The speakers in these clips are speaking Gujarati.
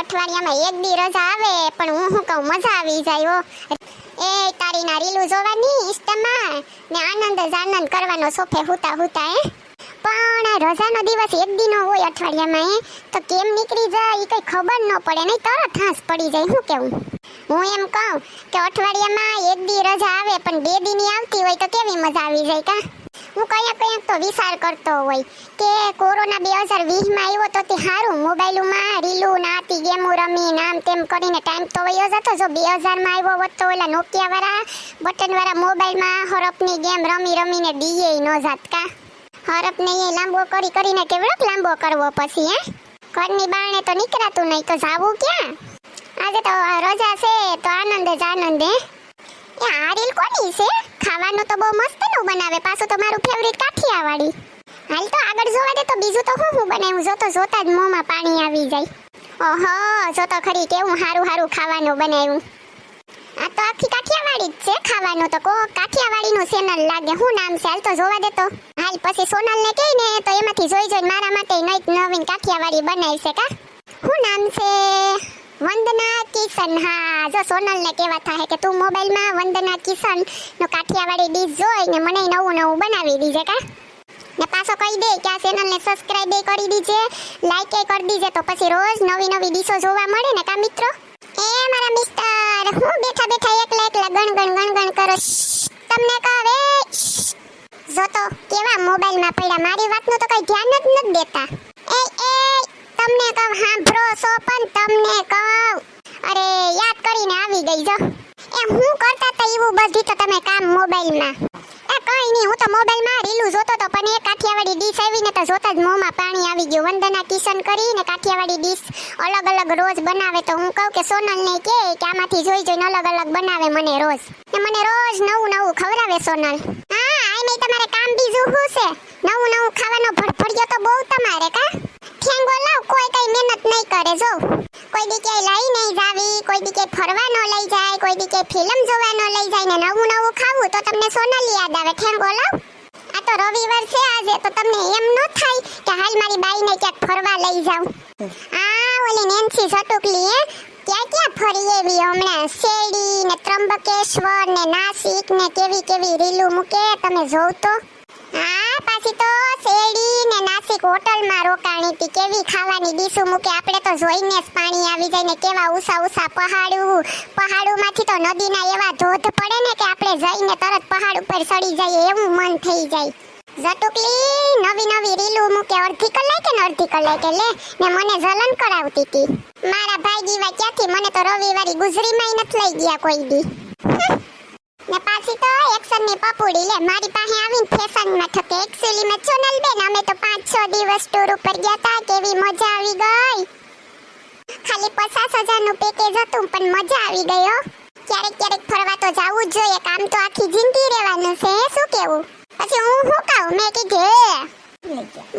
અઠવાડિયામાં એક દી આવે, પણ હું શું કહું, મજા આવી જાય એ તારી ના રીલું જોવાની ઇન્સ્ટામાં ને આનંદ જ આનંદ કરવાનો સોફે હુતા હુતા, હે. પણ રજાનો દિવસ એક દી હોય અઠવાડિયામાં એ તો કેમ નીકળી જાય એ કઈ ખબર ન પડે, નહીં તરત હાંસ પડી જાય શું કેવું? હું એમ કહું કે અઠવાડિયામાં એક દી રજા આવે, પણ બે દી આવતી હોય તો કેવી મજા આવી જાય, કા? હું કયા કયા તો વિચાર કરતો હોય કે કોરોના બે હજાર વીસમાં આવ્યો તો તે સારું મોબાઈલમાં રીલું નાતી ગેમો રમી નામ તેમ કરીને ટાઈમ તો વયો જતો. જો બે હજારમાં આવ્યો હોત તો ઓલા નોકિયાવાળા વાળા મોબાઈલમાં હરપની ગેમ રમી રમીને ડીએ ન જાત કા. હરપને એ લાંબો કરી કરીને કેવડોક લાંબો કરવો પછી, હે? ઘરની બારણે તો નીકળાતું નહીં, તો જાવું ક્યાં? આજે તો રજા છે, તો આનંદ જ આનંદ, હે? એ આ રીલ કોની છે? ખાવાનું તો બહુ મસ્તનું બનાવે, પાછું તો મારું ફેવરિટ કાઠિયાવાડી. હાલ તો આગળ જોવા દે તો બીજું તો હું હું બનાવ્યું જોતો જોતા જ મોંમાં પાણી આવી જાય. ઓહો જોતો ખરી કેવું હારું હારું ખાવાનું બનાવ્યું. આ તો આખી કાઠિયાવાડી જ છે, ખાવાનું તો કો કાઠિયાવાડીનું ચેનલ લાગે હું નામ છે? હાલ તો જોવા દે તો. હાલ પછી સોનલને કહી ને, તો એમાંથી જોઈ જોઈને મારા માટે નઈ નવીન કાઠિયાવાડી બનાવી છે કા? શું નામ છે? વંદના કિશન. હા, જો સોનલને કેવા થાય કે તું મોબાઈલમાં વંદના કિશન નો કાઠિયાવાડી ડીશ જોઈ ને મને નવું નવું બનાવી દીજે કા? ને પાછો કહી દે કે આ ચેનલને સબસ્ક્રાઇબ કરી દીજે લાઈક એ કરી દીજે, તો પછી રોજ નવી નવી ડીશો જોવા મળે ને કા મિત્રો? એ મારા મિસ્ટર હું બેઠા બેઠા એકલા એકલા ગણ ગણ ગણ ગણ કરો. તમને કહે જો તો કેવા મોબાઈલમાં પડ્યા, મારી વાતનું તો કઈ ધ્યાન જ નથી દેતા. તમને કહું, સાંભળો છો પણ તમને કહું. અરે, યાદ કરીને આવી ગઈ જો. એ હું કરતા તો એવું બધી તો તમે કામ મોબાઈલમાં. એ કઈ નહીં, હું તો મોબાઈલમાં રીલું જોતો તો, પણ એ કાઠિયાવાડી ડીશ આવીને તો જોતા જ મોંમાં પાણી આવી ગયું. વંદના કિશન કરીને કાઠિયાવાડી ડીશ અલગ અલગ રોજ બનાવે તો હું કહું કે સોનલને કે આમાંથી જોઈ જોઈને અલગ અલગ બનાવે મને રોજ. ને મને રોજ નવું નવું ખવડાવે સોનલ. હા આઈ તમારે કામ બીજું શું છે? નવું નવું ખાવાનો ભડભડિયો તો બહુ તમારે કા? ઠેંગો લાવ કોઈ કઈ મહેનત નહીં કરે, જો. કોઈ દી ક્યાંય લઈ નહીં જાવી, કોઈ દી ક્યાંય ફરવા ન લઈ જાય, કોઈ દી ક્યાંય ફિલ્મ જોવા ન લઈ જાય ને નવું નવું ખાવું, તો તમને સોનાલી યાદ આવે ઠેંગો લાવ આ તો રવિવાર છે આજે, તો તમને એમ ન થાય કે હાલ મારી બાઈને ક્યાંક ફરવા લઈ જાઉં. આ ઓલી નેન્સી સટુકલી હે ક્યાં ક્યાં ફરી એવી હમણાં? શેરડી ને ત્રંબકેશ્વર ને નાસિક ને કેવી કેવી રીલું મૂકે, તમે જોવ તો. હા પાછી તો શેરડી ને નાસિક હોટલમાં રોકાણી હતી. કેવી ખાવાની ડીશું મૂકે? આપણે તો જોઈને જ પાણી આવી જાય ને કેવા ઉસા ઉષા પહાડું. પહાડુમાંથી તો નદીના એવા ધોધ પડે ને કે આપણે જઈને તરત પહાડ ઉપર ચડી જઈએ એવું મન થઈ જાય. જટુકલી નવી નવી રીલું મૂકે, અડધી કલાકે ને અડધી કલાકે લે, ને મને જલન કરાવતી હતી. મારા ભાઈ દીવા ક્યાંથી? મને તો રવિવારી ગુજરીમાંય નથી લઈ ગયા કોઈ દી. ને પાછી તો એક્શનની પપુડી લે. મારી પાસે આવીને ફેશનમાં ઠકે એક્ચ્યુઅલી મેં ચોનલ બેન. અમે તો પાંચ છ દિવસ ટૂર ઉપર ગયા તા. કેવી મજા આવી ગઈ? ખાલી પચાસ હજારનું પેકેજ હતું પણ મજા આવી ગયો ક્યારેક ક્યારેક ફરવા તો જવું જ જોઈએ. કામ તો આખી જિંદગી રહેવાનું છે. શું કેવું? પછી હું હું કહું? મેં કીધું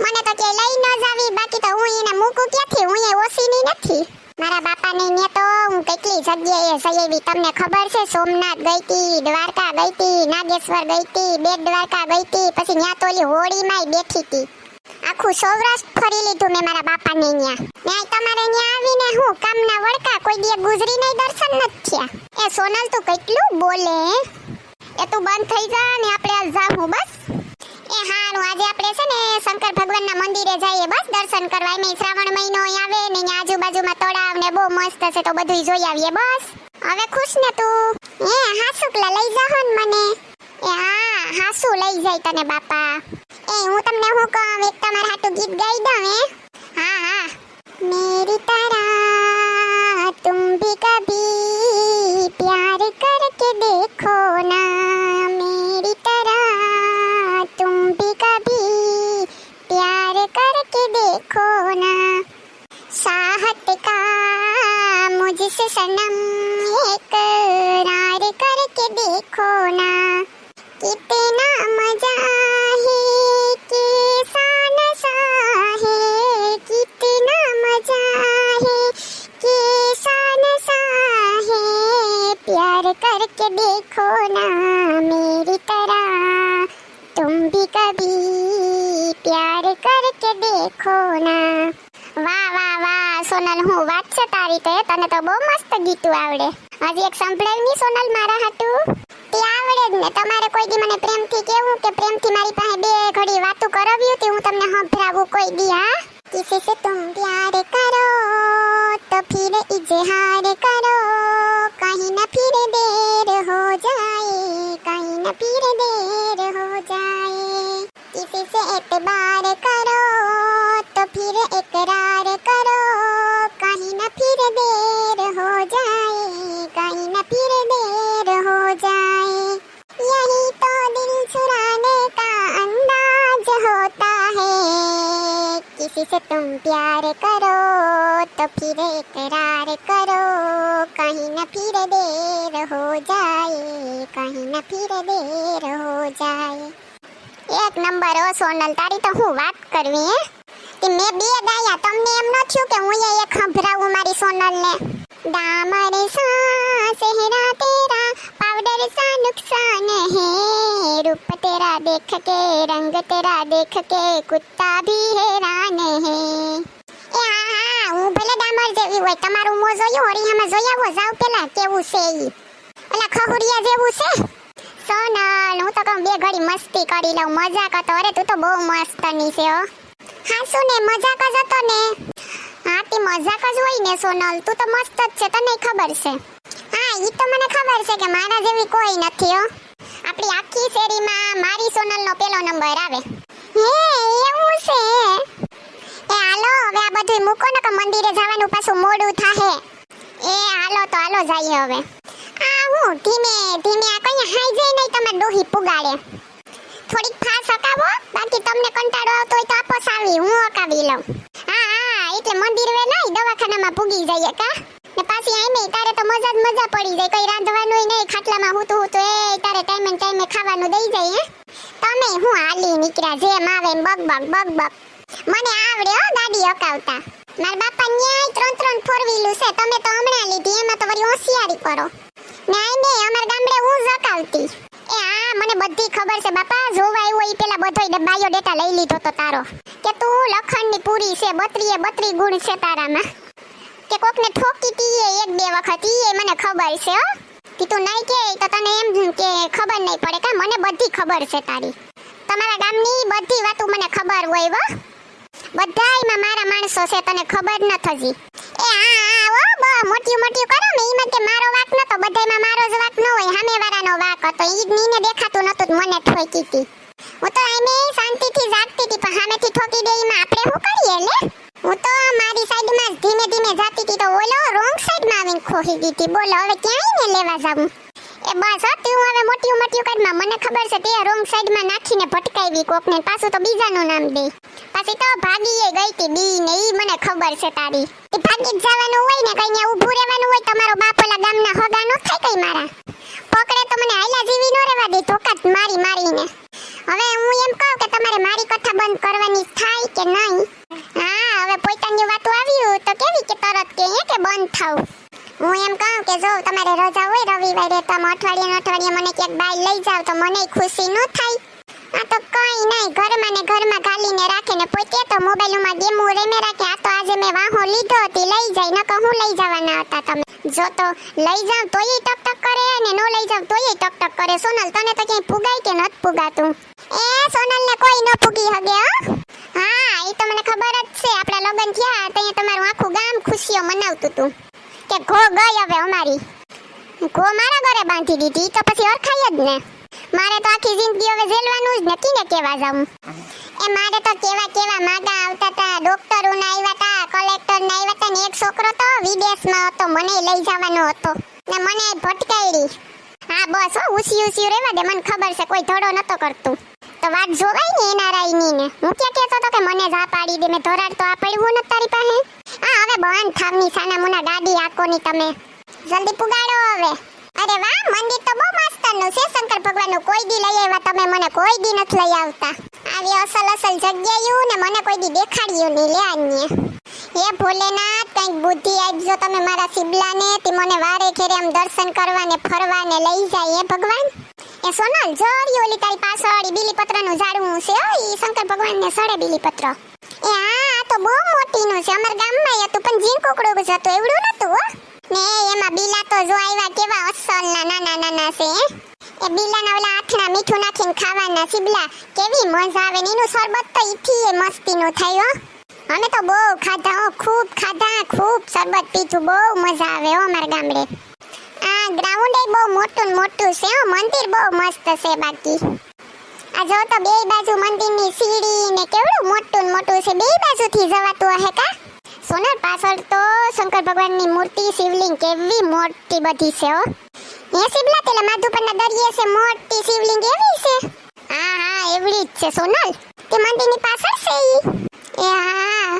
મને તો કે લઈ ન જાવી. બાકી તો હું એને મૂકું ક્યાંથી? હું એ ઓસીની નથી. મારા બાપાને ને તો હું કેટલી જગ્યાએ આવી. તમને ખબર છે, સોમનાથ ગઈ હતી દ્વારકા ગઈ હતી નાગેશ્વર ગઈ હતી બેટ દ્વારકા ગઈ હતી પછી ન્યા તો ઓલી હોળીમાંય બેઠી હતી આખું સૌરાષ્ટ્ર ફરી લીધું મેં મારા બાપાને ન્યા. મેં તમારે ન્યા આવીને હું કામના વળકા કોઈ દિવસ ગુજરી નહીં, દર્શન નથી થયા. એ સોનલ તું કેટલું બોલે? એ તું બંધ થઈ જા ને આપણે આ જાઉં બસ. એ હારું, આજે આપણે છે ને શંકર ભગવાનના મંદિરે જઈએ બસ, દર્શન કરવા. એમ શ્રાવણ મહિનો આવે ને આજુબાજુમાં તળાવ ને બહુ મસ્ત છે તો બધું જોઈ આવીએ બસ. હવે ખુશ ને તું? એ હા લઈ જાહો ને મને. એ હા, હાસુ લઈ જાય તને બાપા. એ, હું તમને હું કહું એક તમારા હાટુ ગીત ગાઈ દઉં, હે? હા હા. મેરી તારા देखो ना साहत का मुझसे सनम इकरार करके देखो ना कितना मजा है किसान सा है कितना मजा है किसान सा है प्यार करके देखो ना ખોના વાહ વાહ વાહ, સોનલ, હું વાત છે તારી તે? તને તો બહુ મસ્ત ગીતું આવડે. હજી એક સંભળાયું નહીં સોનલ મારા હાટું? તે આવડે જ ને. તમારે કોઈ દી મને પ્રેમથી કેવું કે પ્રેમથી મારી પાસે બે ઘડી વાતો કરાવ્યું તે હું તમને સંભળાવું કોઈ દી, હા? કિસી સે તુમ પ્યાર કરો, તો ફિર ઇજહાર કરો. કહીં ન ફિર દેર હો જાય કહીં ન ફિર દેર હો જાય. किसी से एतबार करो किसी से तुम प्यार करो तो फिर इकरार करो कहीं न फिर देर हो जाए कहीं न फिर देर हो जाए એક નંબર ઓ સોનલ તારી તો હું વાત કરવી હે કે મેં બે ગાયા તમને એમ ન થયું કે હું એ એક સંભળાવું મારી સોનલને ડામર સા સેહરા તેરા પાવડર સા નુકસાન હે રૂપ तेरा देख के, रंग तेरा देख के, कुत्ता भी હેરાન હે હા હા હું તમારું મો જોયું હરિયામાં જોઈ આવો જાવ પેલા કેવું છે ઈ ઓલા ખહુરિયા જેવું છે સોનલ હું તો કહું બે ઘડી મસ્તી કરી લઉં મજાક હતો અરે તું તો બહુ મસ્તની છે હો હાસુ ને મજાક જ હતો ને હા તે મજાક જ હોય ને સોનલ તું તો મસ્ત જ છે તને ખબર છે હા ઈ તો મને ખબર છે કે મારા જેવી કોઈ નથી હો આપણી આખી શેરીમાં મારી સોનલનો પેલો નંબર આવે. હે, એવું છે? એ હાલો, હવે આ બધું મૂકો ને કે મંદિરે જવાનું પાછું મોડું થાહે. એ હાલો તો હાલો જઈએ હવે. આ હું, ધીમે ધીમે, આ કઈ હાઈ જઈ નહીં તમે ડોહી પુગાડે. થોડીક ફાસ હકાવો, બાકી તમને કંટાળો આવતો હોય તો આપો આવી, હું હકાવી લઉં. હા હા, એટલે મંદિર વે નહીં દવાખાનામાં પૂગી જઈએ કા? ને પાછી આઈ નહીં તારે તો મજા જ મજા પડી જાય. કઈ રાંધવાનું નહીં ખાટલામાં હું તો હું તો એ તારે ટાઈમે ટાઈમે ખાવાનું દઈ જાય, હે? તમે હું હાલી નીકળ્યા, જેમ આવે એમ બગ બગ બગ બગ મને આવડે હો ગાડી હકાવતા. માર બાપા ન્યાય ત્રણ ત્રણ ફોર વ્હીલું છે, તમે તો હમણાં લીધી, એમાં તો વળી હોશિયારી કરો. ને આઈ ને અમાર ગામડે હું જ હકાવતી. એ હા મને બધી ખબર છે, બાપા. જોવા આવ્યો એ પેલા બધોય બાયો ડેટા લઈ લીધો તો તારો. કે તું લખણની પૂરી છે, બત્રીએ બત્રી ગુણ છે તારામાં. કે કોકને ઠોકી એ એક બે વખત એ મને ખબર છે, હો. કે તું નહીં કે તો તને એમ કે ખબર નહીં પડે કા મને બધી ખબર છે તારી. તમારા ગામની બધી વાતો મને ખબર હોય વો બધાયમાં મારા માણસો છે, તને ખબર ન થજી. એ હા હા ઓ બ મોટી મોટી કરો ને ઈમાં કે મારો વાક નતો, બધાયમાં મારો જ વાક ન હોય, સામેવાળાનો વાક હતો, ઈ જ નીને દેખાતું નતું તો મને ઠોકી તી હું તો એમે શાંતિથી જાગતી હતી, પણ સામેથી ઠોકી દે ઈમાં આપણે શું કરીએ, લે? હું તો મારી સાઈડમાં ધીમે ધીમે જાતી હતી તો ઓલો રોંગ સાઈડમાં આવીને ખોહી દીધી બોલો, હવે ક્યાંય ને લેવા જાવું એ બસ હો હવે મોટી મોટી કાઢમાં મને ખબર છે તે રોંગ સાઈડમાં નાખીને ભટકાવી કોકને પાછું તો બીજાનું નામ દે. પછી તો ભાગીએ ગઈ હતી બી ને ઈ મને ખબર છે તારી. એ ભાગી જવાનું હોય ને, કઈ ન્યા ઊભું રહેવાનું હોય, તમારો બાપોલા ગામના હોગા નો થાય કઈ મારા? પકડે તો મને આયલા જીવી નો રહેવા દે ધોકાત મારી મારીને. હવે હું એમ કહું કે તમારે મારી કથા બંધ કરવાની થાય કે નહીં? હા? હવે પોતાની વાતો આવ્યું તો કેવી કે તરત કે હે કે બંધ થાવ? હું એમ કહું કે જો તમારે રજા હોય રવિવારે તમે અઠવાડિયે અઠવાડિયે મને ક્યાંક બાય લઈ જાવ તો મને ખુશી ન થાય. આ તો કઈ નહીં, ઘરમાં ને ઘરમાં ગાલીને રાખે ને પોતે તો મોબાઈલમાં ગેમો રમે રાખે. આ તો આજે મેં વાહો લીધો હતી, લઈ જાય, નકર હું લઈ જવાના હતા તમે. જો તો લઈ જાવ તોય ટક ટક કરે અને નો લઈ જાવ તોય ટક ટક કરે. સોનલ, તને તો ક્યાંય પુગાય કે નત પુગાતું એ સોનલ ને કોઈ ન પુગી હગે હા આપણા લગ્ન થયા ત્યાં તમારું આખું ગામ ખુશીઓ મનાવતું હતું. કે ઘો ગઈ હવે અમારી. ઘો મારા ઘરે બાંધી દીધી તો પછી ઓળખાય જ ને. મારે તો આખી જિંદગી હવે ઝેલવાનું જ નથી ને કેવા જાઉં. એ મારે તો કેવા કેવા માગા આવતા હતા ડોક્ટરો ના આવ્યા હતા કલેક્ટર ના આવ્યા હતા ને એક છોકરો તો વિદેશમાં હતો, મને લઈ જવાનો હતો. ને મને ભટકાયડી. હા, બસ હો ઉસી ઉસી રહેવા દે, મને ખબર છે, કોઈ ધડો નતો કરતું. તો વાત જોવાય ને એના રાઈની ને હું ક્યાં કહેતો તો કે મને જા પાડી દે, મેં ધોરાડ તો આ પડ્યું નથી તારી પાસે. આ હવે બંધ થાવની સાના મુના ગાડી આકોની તમે. જલ્દી પુગાડો હવે. અરે વાહ, મંદિર તો બહુ મસ્તનું છે, શંકર ભગવાનનું કોઈ દી લઈ આવ્યા, તમે મને કોઈ દી નથી લઈ આવતા. આવી અસલ અસલ જગ્યાયું ને મને કોઈ દી દેખાડ્યું નહીં, લે આન્ય. હે ભોલેનાથ, કંઈક બુદ્ધિ આપજો તમે મારા શિબલાને તે મને વારે ઘેરે આમ દર્શન કરવા ને ફરવા ને લઈ જાય, હે ભગવાન? એ સોનલ જોરી ઓલી તારી પાછળ બીલીપત્રનું ઝાડવું છે ઈ શંકર ભગવાનને સડે બીલીપત્ર. એ હા તો બહુ મોટીનું છે, અમાર ગામમાં હતું, પણ ઝીણકુકડું જ હતું, એવડું નતું, હો. ને એમાં બીલા તો જો આવ્યા કેવા અસલના નાના નાના છે? એ બીલાના ઓલા આથણા મીઠું નાખીને ખાવાના સીબલા કેવી મજા આવે ને, એનું શરબત તો ઈથી એ મસ્તીનું થાય અમે તો બહુ ખાધા, હો, ખૂબ ખાધા, ખૂબ શરબત પીધું, બહુ મજા આવે, હો, અમારા ગામડે. ગ્રાઉન્ડ એ બહુ મોટું મોટું છે મંદિર બહુ મસ્ત છે બાકી. આ જો તો બે બાજુ મંદિરની સીડી ને કેવડું મોટું મોટું છે. બે બાજુથી જવાતું હે કા? સોનલ, પાછળ તો શંકર ભગવાનની મૂર્તિ, શિવલિંગ કેવી મોટી બધી છે હો. એ શિવલા પેલા માધુપરના દરિયે છે, મોટી શિવલિંગ એવી છે. હા હા, એવડી જ છે, સોનલ. તે મંદિરની પાછળ છે એ હા.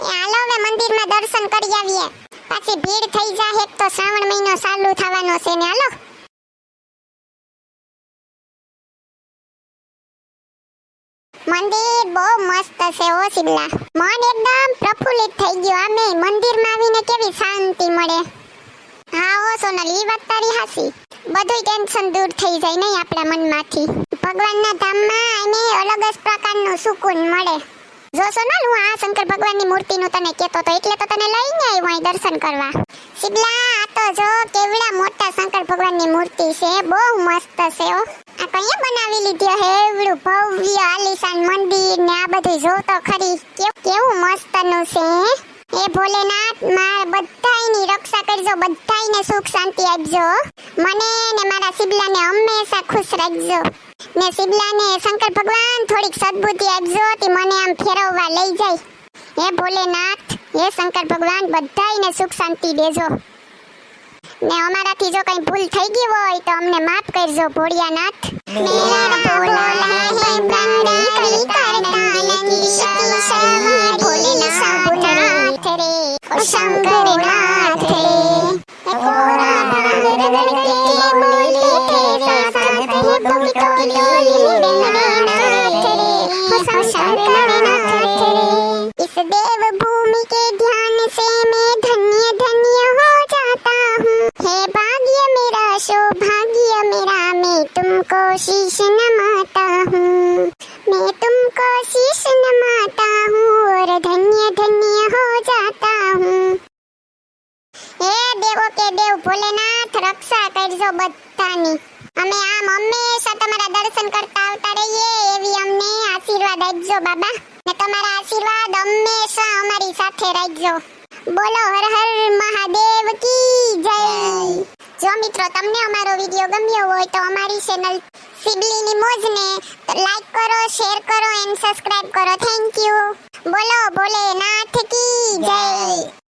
એ હાલો હવે મંદિરમાં દર્શન કરી આવીએ. પાછી ભીડ થઈ જાહે તો શ્રાવણ મહિનો ચાલુ થવાનો છે ને, હાલો. મંદિર બહુ મસ્ત છે ઓ શિમલા. મન એકદમ પ્રફુલ્લિત થઈ ગયું આમે મંદિરમાં આવીને કેવી શાંતિ મળે. હા ઓ સોનલ, ઈ વાત તારી હાસી બધું ટેન્શન દૂર થઈ જાય નહીં આપણા મનમાંથી. ભગવાનના ધામમાં એને અલગ જ પ્રકારનું સુકૂન મળે. જો સોનલ, હું આ શંકર ભગવાનની મૂર્તિનું તને કહેતો તો એટલે તો તને લઈને આવ્યો અહીં દર્શન કરવા. શિબલા, આ તો જો કેવડા મોટા શંકર ભગવાનની મૂર્તિ છે, બહુ મસ્ત છે ઓ આ કઈએ બનાવી લીધી? હે એવડું ભવ્ય આલીશાન મંદિર ને આ બધું જો તો ખરી. કેવું કેવું મસ્તનું છે હે? ભોલેનાથ માર બધાયની રક્ષા કરજો બધાયને સુખ શાંતિ આપજો. મને ને મારા સિબલાને હંમેશા ખુશ રાખજો. ને સિબલાને શંકર ભગવાન થોડીક સદબુદ્ધિ આપજો તે મને આમ ફેરવવા લઈ જાય. હે ભોલેનાથ હે શંકર ભગવાન બધાયને સુખ શાંતિ દેજો. ને અમારાથી જો કઈ ભૂલ થઈ ગઈ હોય તો અમને માફ કરજો ભોળિયાનાથ. મેરા ભોલા શંકરી નાથે કોરા ભાંગ આશીર્વાદ બાબા. ને તમારા આશીર્વાદ હંમેશા અમારી સાથે રાખજો. બોલો હર હર મહાદેવ કી જય. જો મિત્રો, તમને અમારો વીડિયો ગમ્યો હોય તો અમારી ચેનલ સિબલીની મોજને લાઈક કરો શેર કરો એન્ડ સબસ્ક્રાઇબ કરો. થેન્ક યુ બોલો ભોલેનાથ કી જય.